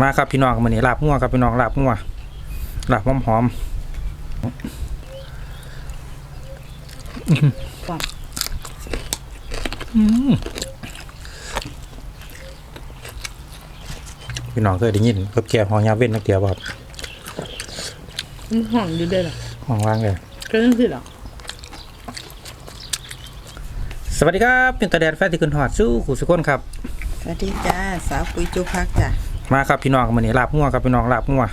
มาครับพี่น้องมื้อนี้ลาบงัวครับพี่น้องลาบงัวลาบหอมหอมความอืมพี่น้องเคยได้ยินกับแก่หอยาเว้นนักเดียวบ่ครับมันหอมอยู่เด้อล่ะห้องว่างเลยก็นั่นสิล่ะสวัสดีครับเป็นตาแดดแฟนที่ขึ้นหอดสู้ขู่สุกคนครับ สวัสดีจ้า สาวปุ๋ยจุพักจ้ะ มาครับพี่น้องมื้อนี้ลาบงัวครับพี่น้องลาบงัว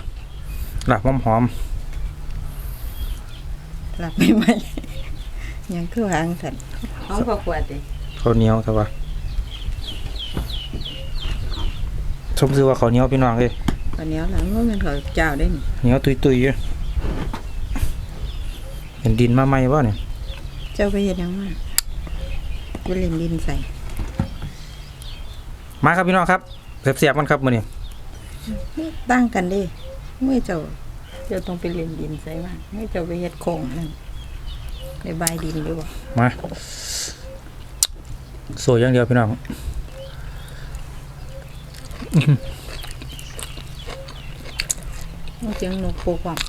ลาบหอมหอมหลับไม่ไหวยังคือวางสันห้องพอขวดดิข้าวเหนียวครับว่าชมซื้อว่าข้าวเหนียวพี่น้องเลยตอนนี้หลังว่ามันเขาเจ้าได้นี่เหนียวตุยตุยๆอยู่เห็นดินมาไหมวะเนี่ยเจ้าไปเห็นยังมาไปเล่นดินใส่มาครับพี่น้องครับเสียบๆมันครับมื้อนี้ ตั้งกันดิเมื่อเจ้าเจ้าต้องไปเล่นดินใส่บ้างเมื่อเจ้าไปเฮ็ดโคงนั่นไปบายดินดีกว่ามาสวยอย่างเดียวพี่น้องเมื่อเสียงนกโคความ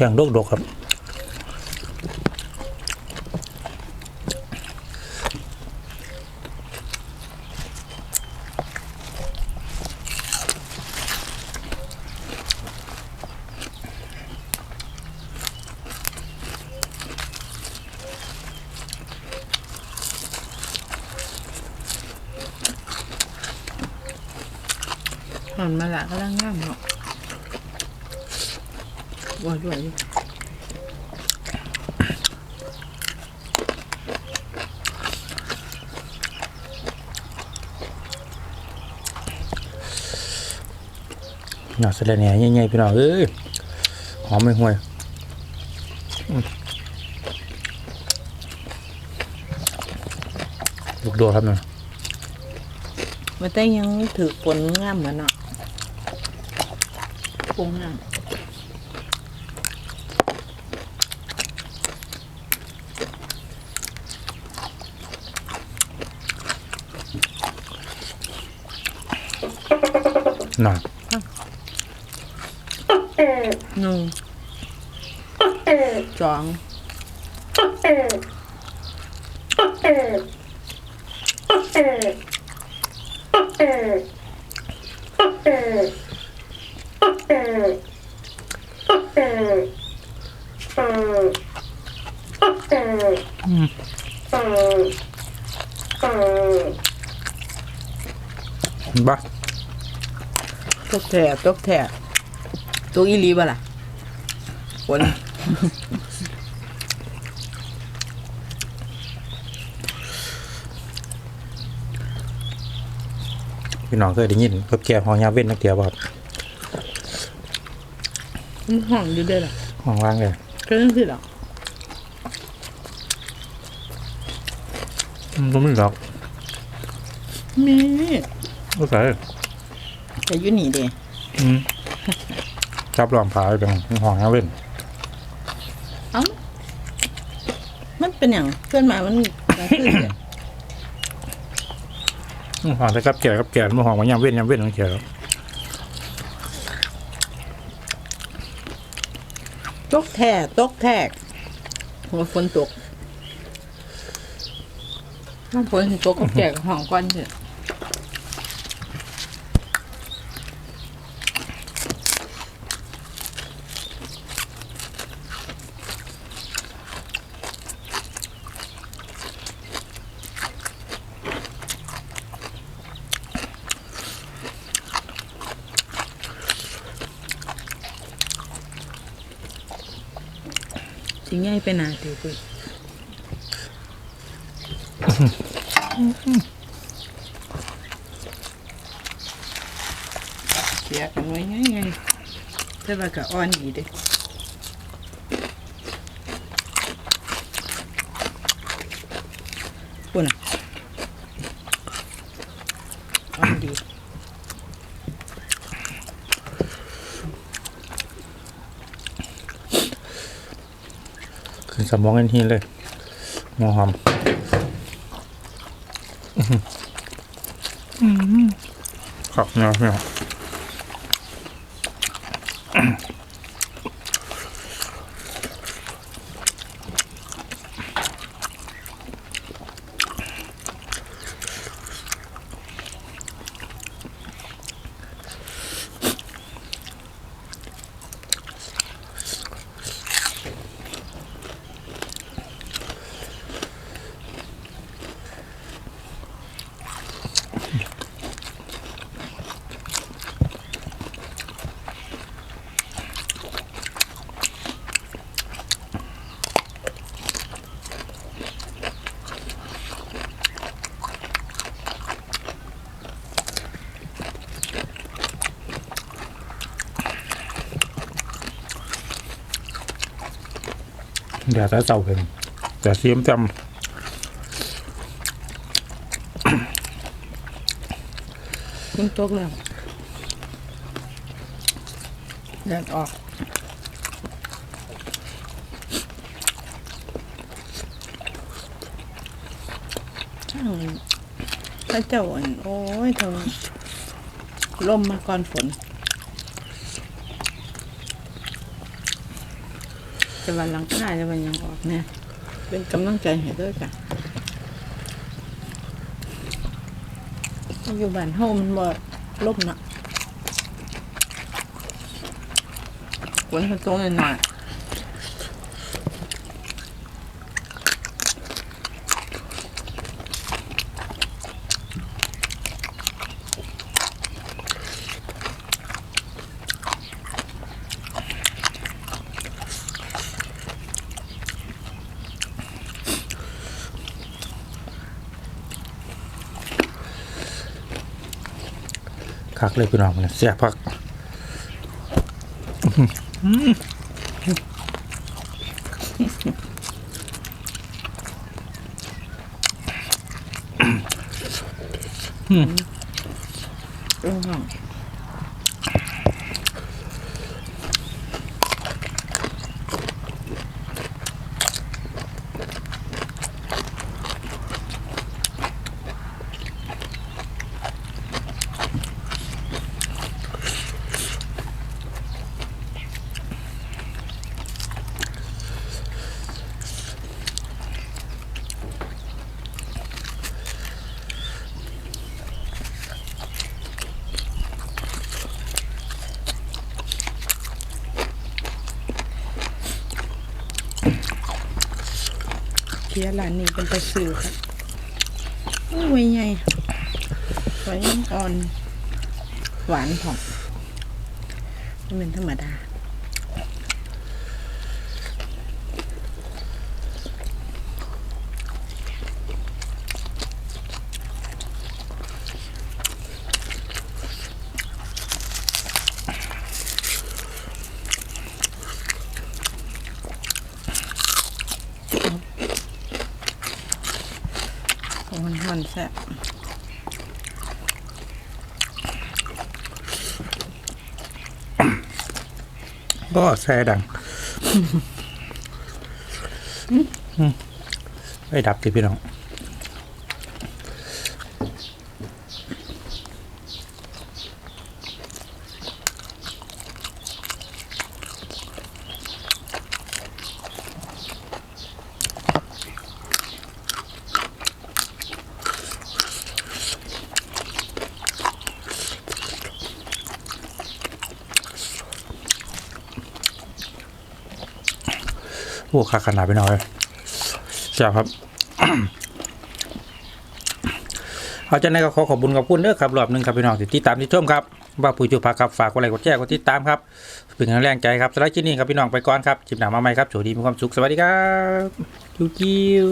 แข็งโดกดกครับหอนมาละก็ลังง่ามเนาะ บ่ด้วยดิหน่อสะเลแหน่ใหญ่ๆพี่น้องเอ้ยหอมไม่ห่วยลูกโดครับเนาะมันแต่ยังถือฝนงามเหมือนเนาะปงงาม ห น่อหนึ่งสองเห็นปะ ตกแถตกแถตัวอีหลีบ่ล่ะฝนพี่น้องเคยได้ยินกับแก่หอยาเว้นนักเดียวบ่ครับมันหอมอยู่เด้อล่ะห้องว่างเลยก็นั่นสิล่ะอืมบ่มีหรอกมีบ่ใส่ แต่อยู่นี่เด้อืมจับรองผาไปเป็นห้องยาเว้นเอ้ามันเป็นอย่างเพื่อนมามันกระทืบเนี่ยอืมห้องแต่กับแก่กับแก่มาห้องว่ายามเว้นยามเว้นนักเดียวตกแท่ตกแทกหัวฝนตกน้ำฝนสิตกกับแก่กับห้องก้อนเถอะ ใหญ่ไปหนาเถอะปุ้ยเสียกันไว้ง่ายๆแต่ว่าก็อ่อนดีเด้ปุ่นอะอ่อนดี ขึ้นสมองกันทีเลยหัวหอมอื้อหืออื้อหือขับเนาะเนาะ เดี๋ยวจะเจ้าเพิ่งจะเสียมจมันตกแล้วเลือดออกช่างพระเจ้าอันโอ้ยทงลมมาก่อนฝน จะวันหลังค่าจะวันยังออกเนี่ย เป็นกำลังใจให้ด้วยกันอยู่บ้านเฮามันบ่ลมนะฝนมันตกหน่อยๆ คักเลยพี่น้องเนี่ยเสียพักอืมอ เคียร้านนี้เป็นตะสื่อค่ะโอ้ยไงไว้อ่อน หวานผอมนี่เป็นธรรมดา โอ้มันมันแซ่บก็แซ่ดังอืมไม่ดับติพี่น้อง โอ้ขาขนาดไปหน่อยแซ่บครับเอาจากนั้นก็ขอขอบคุณขอบคุณเด้อครับรอบหนึ่งครับพี่น้องที่ติดตามที่ชมครับว่าผู้จูพักครับฝากกดไลค์กดแชร์กดติดตามครับเป็นกำลังแรงใจครับสำหรับที่นี่ครับพี่น้องไปก่อนครับจิบหนามาใหม่ครับโชคดีมีความสุขสวัสดีครับจิ้วจิ้ว